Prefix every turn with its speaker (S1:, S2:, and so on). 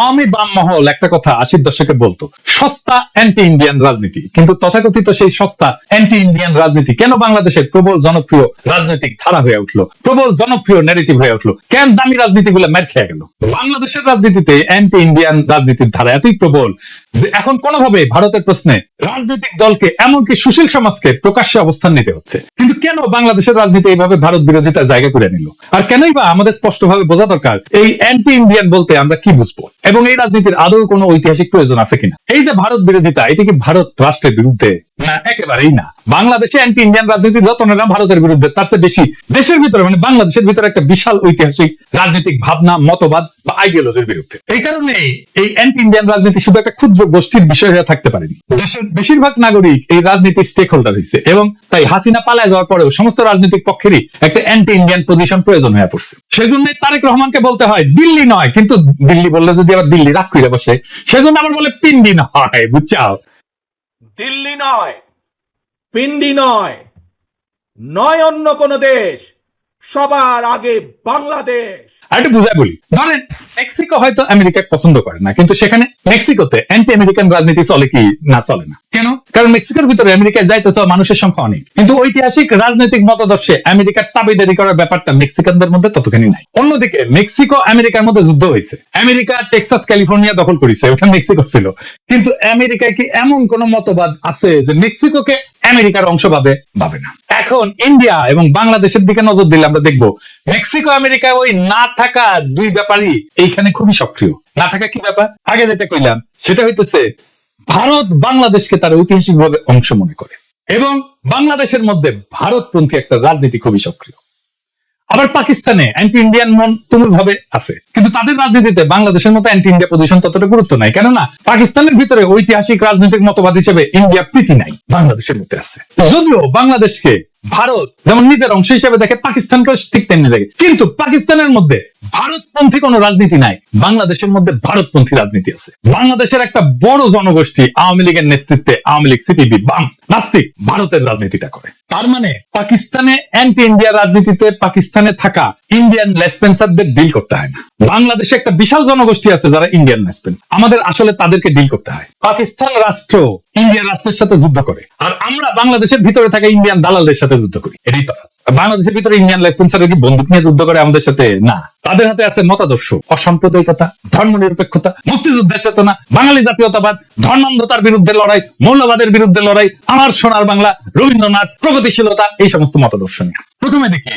S1: আওয়ামী বাম মহল একটা কথা আশির দশকে বলতো, সস্তা অ্যান্টি ইন্ডিয়ান রাজনীতি। কিন্তু তথাকথিত সেই সস্তা অ্যান্টি ইন্ডিয়ান রাজনীতি কেন বাংলাদেশের প্রবল জনপ্রিয় রাজনৈতিক ধারা হয়ে উঠল, প্রবল জনপ্রিয় ন্যারেটিভ হয়ে উঠল, কেন দামি রাজনীতিগুলো মের খেয়ে গেল? বাংলাদেশের রাজনীতিতে অ্যান্টি ইন্ডিয়ান রাজনীতির ধারা এতই প্রবল যে এখন কোনোভাবে ভারতের প্রশ্নে রাজনৈতিক দলকে এমনকি সুশীল সমাজকে প্রকাশ্যে অবস্থান নিতে হচ্ছে। কিন্তু কেন বাংলাদেশের রাজনীতি এইভাবে ভারত বিরোধিতা জায়গা করে নিল? আর কেনই বা আমাদের স্পষ্টভাবে বোঝা দরকার এই অ্যান্টি ইন্ডিয়ান বলতে আমরা কি বুঝব? এবং এই রাজনীতির আদৌ কোনো ঐতিহাসিক প্রয়োজন আছে কিনা? এই যে ভারত বিরোধিতা, এটি কি ভারত রাষ্ট্রের বিরুদ্ধে না, একেবারেই না। বাংলাদেশে অ্যান্টি ইন্ডিয়ান রাজনীতি যত না, ভারতের বিরুদ্ধে তার চেয়ে বেশি। দেশের ভিতরে মানে বাংলাদেশের ভিতরে একটা বিশাল ঐতিহাসিক রাজনৈতিক ভাবনা, মতবাদ বা আইডিওলজির বিরুদ্ধে। এই কারণে এই অ্যান্টি ইন্ডিয়ান রাজনীতি শুধু একটা ক্ষুদ্র গোষ্ঠীর বিষয় হয়ে থাকতে পারেনি। দেশের বেশিরভাগ নাগরিক এই রাজনীতির স্টেক হোল্ডার হয়েছে এবং তাই হাসিনা পালায় যাওয়ার পরেও সমস্ত রাজনৈতিক পক্ষেরই একটা অ্যান্টি ইন্ডিয়ান পজিশন প্রয়োজন হয়ে পড়ছে। সেজন্য তারেক রহমানকে বলতে হয়, দিল্লি নয়। কিন্তু দিল্লি বললে যদি আবার দিল্লি রাগ করে বসে, সেজন্য আবার বলে, পিন্ডি নয়। বুঝছাও?
S2: দিল্লি নয়, পিন্ডি নয় নয় অন্য কোন দেশ, সবার আগে বাংলাদেশ।
S1: আর একটু বুঝাই বলি। ধরেন মেক্সিকো হয়তো আমেরিকা পছন্দ করে না, কিন্তু সেখানে মেক্সিকোতে অ্যান্টি আমেরিকান রাজনীতি চলে কি না চলে না? কেন? কারণ মেক্সিকোর ভিতরে আমেরিকায় যাইতে চাওয়া মানুষের সংখ্যা অনেক। কিন্তু ঐতিহাসিক রাজনৈতিক মতাদর্শে আমেরিকার তাবিদারি করার ব্যাপারটা মেক্সিকানদের মধ্যে ততখানি নাই। অন্যদিকে মেক্সিকো আমেরিকার মধ্যে যুদ্ধ হয়েছে। আমেরিকা টেক্সাস, ক্যালিফোর্নিয়া দখল করেছে ওটা মেক্সিকো ছিল। কিন্তু আমেরিকায় কি এমন কোন মতবাদ আছে যে মেক্সিকোকে আমেরিকার অংশ ভাবে ভাবে না? এখন ইন্ডিয়া এবং বাংলাদেশের দিকে নজর দিলে আমরা দেখব, মেক্সিকো আমেরিকা ওই না থাকা দুই ব্যাপারই এইখানে খুবই সক্রিয়। না থাকা কি ব্যাপার? আগে যেটা কইলাম, সেটা হইতেছে ভারত বাংলাদেশকে তার ঐতিহাসিকভাবে অংশ মনে করে। এবং বাংলাদেশের মধ্যে ভারতপন্থী একটা রাজনীতি খুবই সক্রিয়। আবার পাকিস্তানে অ্যান্টি ইন্ডিয়ান মন তুমুল ভাবে আছে। কিন্তু তাদের রাজনীতিতে বাংলাদেশের মতো অ্যান্টি ইন্ডিয়া পজিশন ততটা গুরুত্ব নাই। কেননা, পাকিস্তানের ভিতরে ঐতিহাসিক রাজনৈতিক মতবাদ হিসেবে ইন্ডিয়া প্রীতি নাই, বাংলাদেশের মধ্যে আছে। যদিও বাংলাদেশকে ভারত যেমন নিজের অংশ হিসেবে দেখে পাকিস্তানকে ঠিক তেমনি দেখে। কিন্তু পাকিস্তানের মধ্যে ভারতপন্থী কোন রাজনীতি নাই, বাংলাদেশের মধ্যে ভারতপন্থী রাজনীতি আছে। বাংলাদেশের একটা বড় জনগোষ্ঠী আওয়ামী লীগের নেতৃত্বে আওয়ামী লীগ সিপিবি বাম, নাস্তিক, ভারতের রাজনীতিটা করে। তার মানে পাকিস্তানে অ্যান্টি ইন্ডিয়া রাজনীতিতে পাকিস্তানে থাকা ইন্ডিয়ান লেসপেন্সারদের ডিল করতে হয় না। বাংলাদেশে একটা বিশাল জনগোষ্ঠী আছে যারা ইন্ডিয়ান লেসপেন্স আমাদের আসলে তাদেরকে ডিল করতে হয়। পাকিস্তান রাষ্ট্র ইন্ডিয়া রাষ্ট্রের সাথে যুদ্ধ করে। আর আমরা বাংলাদেশের ভিতরে থাকা ইন্ডিয়ান দালালদের সাথে যুদ্ধ করি। এটাই তফাৎ। বাংলাদেশের ভিতরে ইন্ডিয়ান লেসপেন্সার কি বন্দুক নিয়ে যুদ্ধ করে আমাদের সাথে? না। তাদের হাতে আছে মতাদর্শ। অসাম্প্রদায়িকতা ধর্ম নিরপেক্ষতা মুক্তিযুদ্ধের চেতনা, বাঙালি জাতীয়তাবাদ, ধর্মান্ধতার বিরুদ্ধে লড়াই, মৌলবাদের বিরুদ্ধে লড়াই, আমার সোনার বাংলা, রবীন্দ্রনাথ, প্রগতিশীলতা, এই সমস্ত মতাদর্শ নিয়ে। প্রথমে দেখি